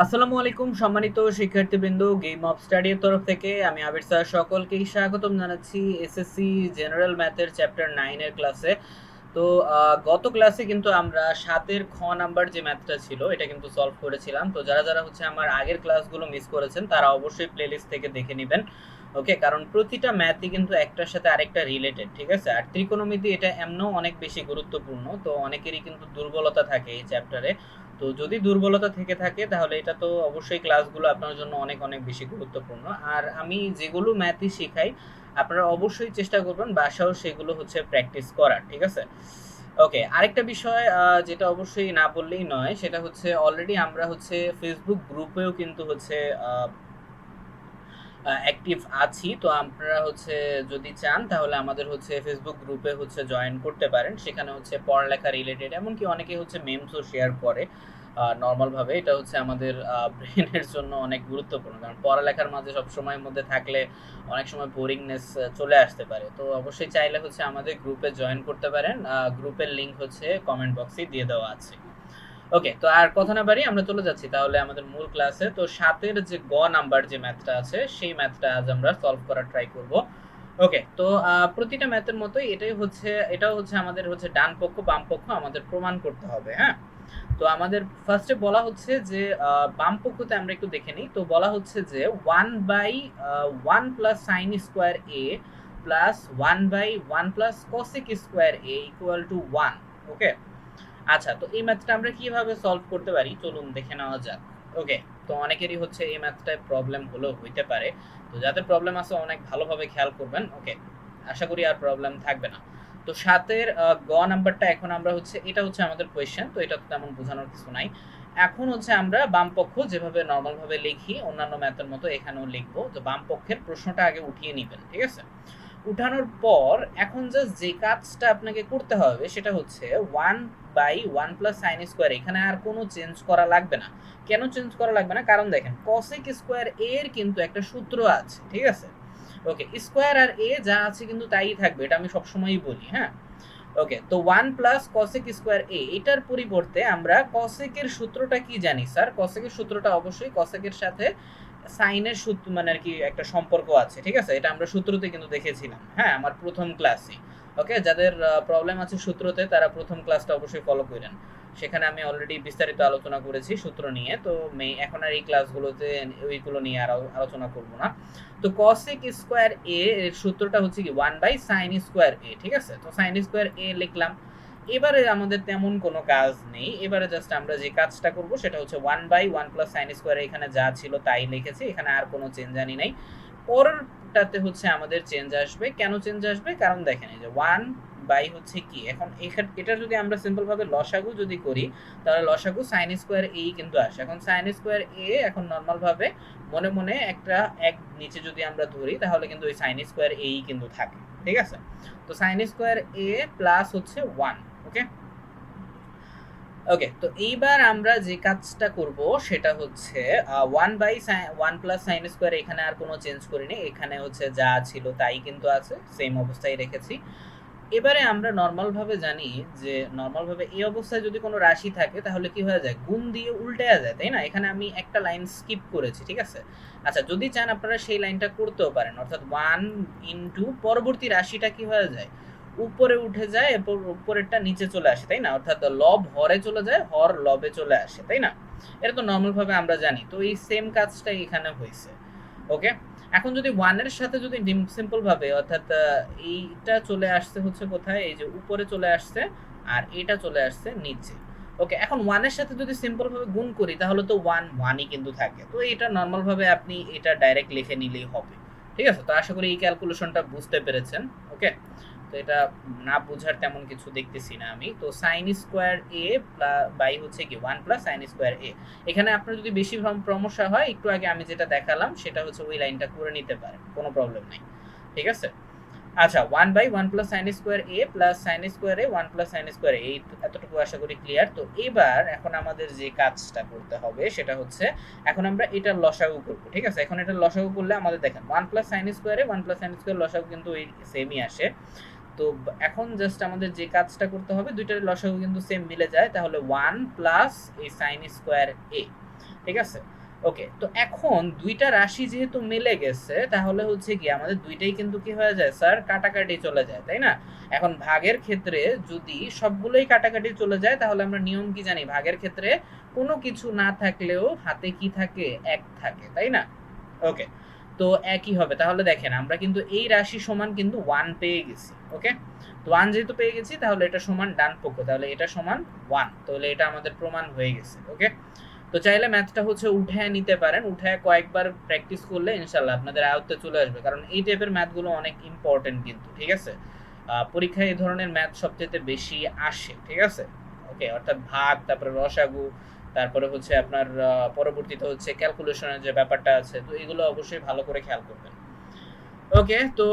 আসসালামু আলাইকুম সম্মানিত শিক্ষার্থীবৃন্দ গেম অফ স্টাডির তরফ থেকে আমি আবির স্যার সকলকেই স্বাগতম জানাচ্ছি এসএসসি জেনারেল ম্যাথের চ্যাপ্টার নাইনের ক্লাসে তো গত ক্লাসে কিন্তু আমরা সাতের খ নাম্বার যে ম্যাথটা ছিল, এটা কিন্তু সলভ করেছিলাম। তো যারা যারা হচ্ছে আমার আগের ক্লাসগুলো মিস করেছেন, তারা অবশ্যই প্লেলিস্ট থেকে দেখে নেবেন। ওকে কারণ প্রতিটা ম্যাথই কিন্তু একটার সাথে আরেকটা রিলেটেড ঠিক আছে? আর ত্রিকোণমিতি এটা এমনও অনেক বেশি গুরুত্বপূর্ণ, তো অনেকেরই কিন্তু দুর্বলতা থাকে এই চ্যাপ্টারে তো যদি দুর্বলতা থেকে থাকে, তাহলে এটা তো অবশ্যই ক্লাসগুলো আপনার জন্য অনেক অনেক বেশি গুরুত্বপূর্ণ। আর আমি যেগুলো ম্যাথই শেখাই, আপনারা অবশ্যই চেষ্টা করবেন বাসাও সেগুলো হচ্ছে প্র্যাকটিস করার, ঠিক আছে? ওকে আরেকটা বিষয় যেটা অবশ্যই না বললেই নয়, সেটা হচ্ছে অলরেডি আমরা হচ্ছে ফেসবুক গ্রুপেও কিন্তু হচ্ছে অ্যাক্টিভ আছি, তো আপনারা হচ্ছে যদি চান, তাহলে আমাদের হচ্ছে ফেসবুক গ্রুপে হচ্ছে জয়েন করতে পারেন। সেখানে হচ্ছে পড়ালেখা রিলেটেড এমনকি অনেকে হচ্ছে মেমসও শেয়ার করে। নর্মালভাবে এটা হচ্ছে আমাদের ব্রেনের জন্য অনেক গুরুত্বপূর্ণ। কারণ পড়ালেখার মাঝে সব সময়ের মধ্যে থাকলে অনেক সময় বোরিংনেস চলে আসতে পারে। তো অবশ্যই চাইলে হচ্ছে আমাদের গ্রুপে জয়েন করতে পারেন। গ্রুপের লিঙ্ক হচ্ছে কমেন্ট বক্সে দিয়ে দেওয়া আছে। ওকে তো আর কথা না বাড়ি আমরা চলে যাচ্ছি তাহলে আমাদের মূল ক্লাসে তো সাতের যে গ নাম্বার যে ম্যাথটা আছে, সেই ম্যাথটা আজ আমরা সলভ করার ট্রাই করব। ওকে তো প্রতিটা ম্যাথের মতোই এটাই হচ্ছে, এটাও হচ্ছে আমাদের হচ্ছে ডান পক্ষ, বাম পক্ষ আমাদের প্রমাণ করতে হবে হ্যাঁ? তো আমাদের ফার্স্টে বলা হচ্ছে যে বাম পক্ষতে আমরা একটু দেখে নিই। তো বলা হচ্ছে যে one by one plus sine square A plus one by one plus cosec square A equal to one okay আচ্ছা তো এই ম্যাথটা আমরা কীভাবে সলভ করতে পারি? চলুন দেখে নেওয়া যাক। ওকে তো অনেকেরই হচ্ছে এই ম্যাথটায় প্রবলেম হলেও হইতে পারে। তো যাদের প্রবলেম আছে অনেক ভালোভাবে খেয়াল করবেন। ওকে আশা করি আর প্রবলেম থাকবে না। তো সাতের গ নাম্বারটা এখন আমরা হচ্ছে, এটা হচ্ছে আমাদের কোয়েশ্চেন তো এটা তো তেমন বোঝানোর কিছু নাই। এখন হচ্ছে আমরা বামপক্ষ যেভাবে নর্মাল ভাবে লিখি, অন্যান্য ম্যাথের মতো এখানেও লিখব। তো বাম পক্ষের প্রশ্নটা আগে উঠিয়ে নেবেন, ঠিক আছে? উঠানোর পর এখন জাস্ট যে কাজটা আপনাকে করতে হবে সেটা হচ্ছে one by one plus sine square এখানে আর কোনো চেঞ্জ করা লাগবে না। কেন চেঞ্জ করা লাগবে না? কারণ দেখেন কসেক স্কোয়ার এর কিন্তু একটা সূত্র আছে, ঠিক আছে? ওকে স্কোয়ার আর এ যা আছে কিন্তু তাই থাকবে, এটা আমি সবসময়ই বলি হ্যাঁ? ওকে তো one plus cosec square A এটার পরিবর্তে আমরা কসেকের সূত্রটা কি জানি স্যার কসেকের সূত্রটা অবশ্যই কসেকের সাথে সাইনের সূত্র মানে আর কি একটা সম্পর্ক আছে, ঠিক আছে? এটা আমরা সূত্রতে কিন্তু দেখেছিলাম। হ্যাঁ আমার প্রথম ক্লাসে ওকে যাদের প্রবলেম আছে সূত্রতে, তারা প্রথম ক্লাসটা অবশ্যই ফলো করেন। সেখানে আমি অলরেডি বিস্তারিত আলোচনা করেছি সূত্র নিয়ে। তো এখন আর এই ক্লাসগুলোতে ওইগুলো নিয়ে আর আলোচনা করব না। তো কসেক স্কোয়ার এ এর সূত্রটা হচ্ছে কি one by sine square A ঠিক আছে? তো সাইন স্কোয়ার এ লিখলাম। এবারে আমাদের তেমন কোনো কাজ নেই। এবারে জাস্ট আমরা যে কাজটা করব সেটা হচ্ছে one by one plus sine square এখানে যা ছিল তাই লিখেছি। এখানে আর কোনো চেঞ্জ আনি নাই। পরেরটাতে হচ্ছে আমাদের চেঞ্জ আসবে। কেন চেঞ্জ আসবে? কারণ দেখেন যে ওয়ান বাই হচ্ছে কি? এখন এখানে এটা যদি আমরা সিম্পলভাবে লসাগু যদি করি, তাহলে লসাগু সাইন স্কোয়ার এই কিন্তু আসে। এখন সাইন স্কোয়ার এ এখন নর্মালভাবে মনে মনে একটা এক নিচে যদি আমরা ধরি, তাহলে কিন্তু ওই সাইন স্কোয়ার এই কিন্তু থাকে। ঠিক আছে? তো সাইন স্কোয়ার এ প্লাস হচ্ছে ওয়ান ওকে ওকে তো এইবার আমরা যে কাজটা করব সেটা হচ্ছে one by one plus sine square এখানে আর কোনো চেঞ্জ করিনি। এখানে হচ্ছে যা ছিল তাই কিন্তু আছে সেম অবস্থায় রেখেছি। এবারে আমরা নর্মাল ভাবে জানি যে নর্মাল ভাবে এই অবস্থায় যদি কোনো রাশি থাকে, তাহলে কি হয়ে যায়? গুণ দিয়ে উল্টে যায়, তাই না? এখানে আমি একটা লাইন স্কিপ করেছি, ঠিক আছে? আচ্ছা যদি চান আপনারা সেই লাইনটা করতেও পারেন। অর্থাৎ ওয়ান ইন্টু পরবর্তী রাশিটা কি হয়ে যায়? উপরে উঠে যায় এরপর উপরেরটা নিচে চলে আসে, তাই না? অর্থাৎ লব হরে চলে যায়, হর লবে চলে আসে, তাই না? এটা তো নর্মাল ভাবে আমরা জানি। তো এই সেম কাজটাই এখানে হয়েছে ওকে এখন যদি ওয়ানের সাথে যদি সিম্পল ভাবে, অর্থাৎ এইটা চলে আসছে হচ্ছে কোথায়? এই যে উপরে চলে আসছে আর এটা চলে আসছে নিচে ওকে এখন ওয়ানের সাথে যদি সিম্পল ভাবে গুণ করি, তাহলে তো ওয়ান ওয়ানই কিন্তু থাকে। তো এটা নর্মাল ভাবে আপনি এটা ডাইরেক্ট লিখে নিলেই হবে, ঠিক আছে? তো আশা করি এই ক্যালকুলেশনটা বুঝতে পেরেছেন ওকে তো এটা না বোঝার তেমন কিছু দেখতেছি না আমি। তো সাইন স্কোয়ার এ বাই হচ্ছে কি one plus sine square A এখানে আপনার যদি বেশি সমস্যা হয়, একটু আগে আমি যেটা দেখালাম, সেটা হচ্ছে ওই লাইনটা করে নিতে পারেন, কোনো প্রবলেম নেই। ঠিক আছে? আচ্ছা one by one plus sine square A plus sine square A one plus sine square এই এতটুকু আশা করি ক্লিয়ার তো এবার এখন আমাদের যে কাজটা করতে হবে, সেটা হচ্ছে এখন আমরা এটার লসাগু করব, ঠিক আছে? এখন এটা লসাগু করলে আমাদের দেখেন ওয়ান প্লাস সাইন স্কোয়ারে ওয়ান প্লাস সাইন স্কোয়ার লসাগু কিন্তু ওই সেমই আসে। তো এখন জাস্ট আমাদের যে কাজটা করতে হবে, দুইটার লসাগু কিন্তু সেম মিলে যায়, তাহলে ওয়ান প্লাস এই সাইন স্কোয়ার এ ঠিক আছে? ওকে তো এখন দুইটা রাশি যেহেতু মিলে গেছে, তাহলে হচ্ছে কি, আমাদের দুইটাই কিন্তু কি হয়ে যায় স্যার কাটাকাটি চলে যায়, তাই না? এখন ভাগের ক্ষেত্রে যদি সবগুলোই কাটাকাটি চলে যায়, তাহলে আমরা নিয়ম কি জানি? ভাগের ক্ষেত্রে কোনো কিছু না থাকলেও হাতে কি থাকে? এক থাকে, তাই না? ওকে তো একই হবে। তাহলে দেখেন, আমরা কিন্তু এই রাশি সমান কিন্তু ওয়ান পেয়ে গেছি ওকে তো ওয়ান যেহেতু পেয়ে গেছি, তাহলে এটা সমান ডান পক্ষ, তাহলে এটা সমান ওয়ান তাহলে এটা আমাদের প্রমাণ হয়ে গেছে ওকে তো চাইলে ম্যাথটা হচ্ছে উঠে নিতে পারেন উঠে কয়েকবার প্র্যাকটিস করলে ইনশাল্লাহ আপনাদের আয়ত্তে চলে আসবে, কারণ এই টাইপের ম্যাথগুলো অনেক ইম্পর্টেন্ট কিন্তু, ঠিক আছে? পরীক্ষায় এই ধরনের ম্যাথ সবচেয়ে বেশি আসে, ঠিক আছে? ওকে অর্থাৎ ভাগ তারপরে রসাগু তারপরে হচ্ছে আপনার পরবর্তীতে হচ্ছে ক্যালকুলেশনের যে ব্যাপারটা আছে, তো এগুলো অবশ্যই ভালো করে খেয়াল করবেন। ওকে তো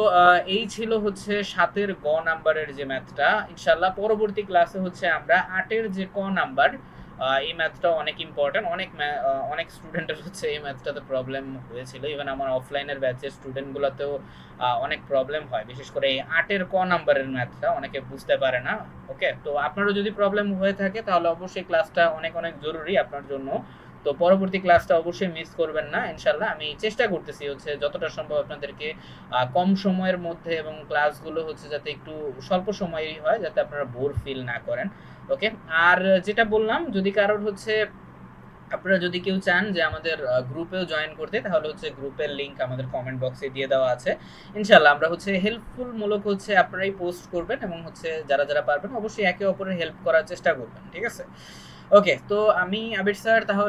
এই ছিল হচ্ছে সাতের গ নাম্বারের যে ম্যাথটা ইনশাল্লাহ পরবর্তী ক্লাসে হচ্ছে আমরা আটের যে ক নাম্বার এই ম্যাথটা অনেক ইম্পর্ট্যান্ট অনেক অনেক স্টুডেন্টের হচ্ছে এই ম্যাথটাতে প্রবলেম হয়েছিল। ইভেন আমার অফলাইনের ব্যাচের স্টুডেন্টগুলোতেও অনেক প্রবলেম হয়। বিশেষ করে এই আটের ক নাম্বারের ম্যাথটা অনেকে বুঝতে পারে না ওকে তো আপনারও যদি প্রবলেম হয়ে থাকে, তাহলে অবশ্যই ক্লাসটা অনেক অনেক জরুরি আপনার জন্য। তো পরবর্তী ক্লাসটা অবশ্যই মিস করবেন না ইনশাল্লাহ আমি চেষ্টা করতেছি হচ্ছে যতটা সম্ভব আপনাদেরকে কম সময়ের মধ্যে এবং ক্লাসগুলো হচ্ছে যাতে একটু স্বল্প সময়েই হয়, যাতে আপনারা বোর ফিল না করেন। ওকে আর যেটা বললাম, যদি কারোর হচ্ছে, আপনারা যদি কেউ চান যে আমাদের গ্রুপেও জয়েন করতে, তাহলে হচ্ছে গ্রুপের লিংক আমাদের কমেন্ট বক্সে দিয়ে দেওয়া আছে। ইনশাল্লাহ আমরা হচ্ছে হেল্পফুল মূলক হচ্ছে আপনারাই পোস্ট করবেন এবং হচ্ছে যারা যারা পারবেন, অবশ্যই একে অপরের হেল্প করার চেষ্টা করবেন, ঠিক আছে? ওকে তো আমি আবির স্যার তাহলে